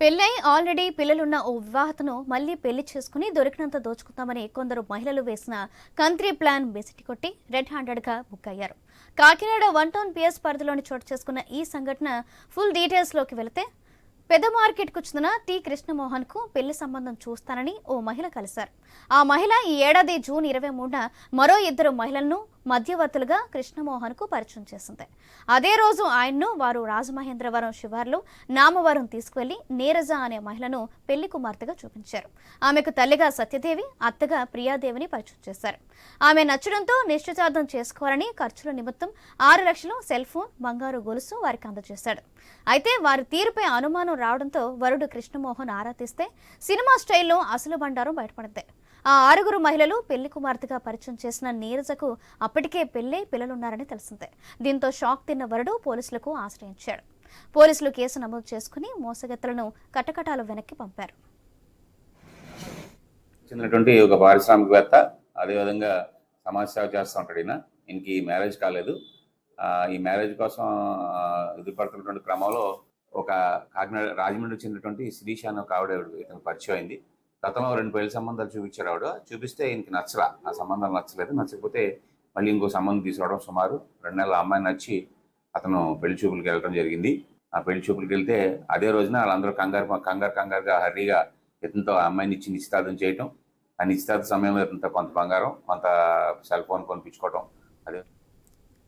పెళ్ళై ఆల్రెడీ పిల్లలున్న ఓ వివాహతను మళ్ళీ పెళ్ళి చేసుకుని దొరికినంత దోచుకుందామని కొందరు మహిళలు వేసిన కంత్రీ ప్లాన్ బెసిటి కొట్టి రెడ్ హ్యాండెడ్గా బుక్ అయ్యారు. కాకినాడ వన్ టౌన్ పిఎస్ పరిధిలోని చోటు చేసుకున్న ఈ సంఘటన ఫుల్ డీటెయిల్స్లోకి వెళితే పెద్ద మార్కెట్కు చెందిన టి కృష్ణమోహన్కు పెళ్ళి సంబంధం చూస్తానని ఓ మహిళ కలిశారు. ఆ మహిళ ఈ ఏడాది జూన్ ఇరవై మూడున మరో ఇద్దరు మహిళలను మధ్యవర్తులుగా కృష్ణమోహన్కు పరిచయం చేసింది. అదే రోజు ఆయన్ను వారు రాజమహేంద్రవరం శివార్లు నామవరం తీసుకువెళ్ళి నీరజ అనే మహిళను పెళ్ళి కుమార్తెగా చూపించారు. ఆమెకు తల్లిగా సత్యదేవి అత్తగా ప్రియాదేవిని పరిచయం చేశారు. ఆమె నచ్చడంతో నిశ్చితార్థం చేసుకోవాలని ఖర్చుల నిమిత్తం ఆరు లక్షలు సెల్ ఫోన్ బంగారు గొలుసు వారికి అందజేశాడు. అయితే వారి తీరుపై అనుమానం రావడంతో వరుడు కృష్ణమోహన్ ఆరా తీస్తే సినిమా స్టైల్లో అసలు బండారం బయటపడింది. ఆ ఆరుగురు మహిళలు పెళ్ళి కుమార్తెగా పరిచయం చేసిన నీరజకు అప్పటికే పెళ్ళి పిల్లలున్నారని తెలిసిందే దీంతో షాక్ తిన్న వరుడు పోలీసులకు ఆశ్రయించాడు. పోలీసులు కేసు నమోదు చేసుకుని మోసగత్తలను కటకటాలు వెనక్కి పంపారు. చెందినటువంటి ఒక పారిశ్రామికవేత్త అదేవిధంగా సమాజ సేవ చేస్తూ ఉంటాడు ఈయన. ఈయనకి మ్యారేజ్ కాలేదు. ఈ మ్యారేజ్ కోసం ఎదురుపడుతున్నటువంటి క్రమంలో ఒక కాకినాడ రాజమండ్రి చెందినటువంటి శిరీష అనే ఒక ఆవిడ ఇతను పరిచయం అయింది. గతంలో రెండు పెళ్ళి సంబంధాలు చూపించాడు ఆవిడ. చూపిస్తే ఈయనకి నచ్చలా. ఆ సంబంధాలు నచ్చలేదు. నచ్చకపోతే మళ్ళీ ఇంకో సంబంధం తీసుకురావడం సుమారు రెండు నెలల అమ్మాయి నచ్చి అతను పెళ్ళి చూపులకు వెళ్ళడం జరిగింది. ఆ పెళ్ళి చూపులకు వెళ్తే అదే రోజున వాళ్ళందరూ కంగారు కంగారు కంగారుగా హర్రీగా ఇతనితో ఆ అమ్మాయిని ఇచ్చి నిశ్చితార్థం చేయటం. ఆ నిశ్చితార్థ సమయంలో ఇతనితో కొంత బంగారం కొంత సెల్ ఫోన్ కొనిపించుకోవటం. అదే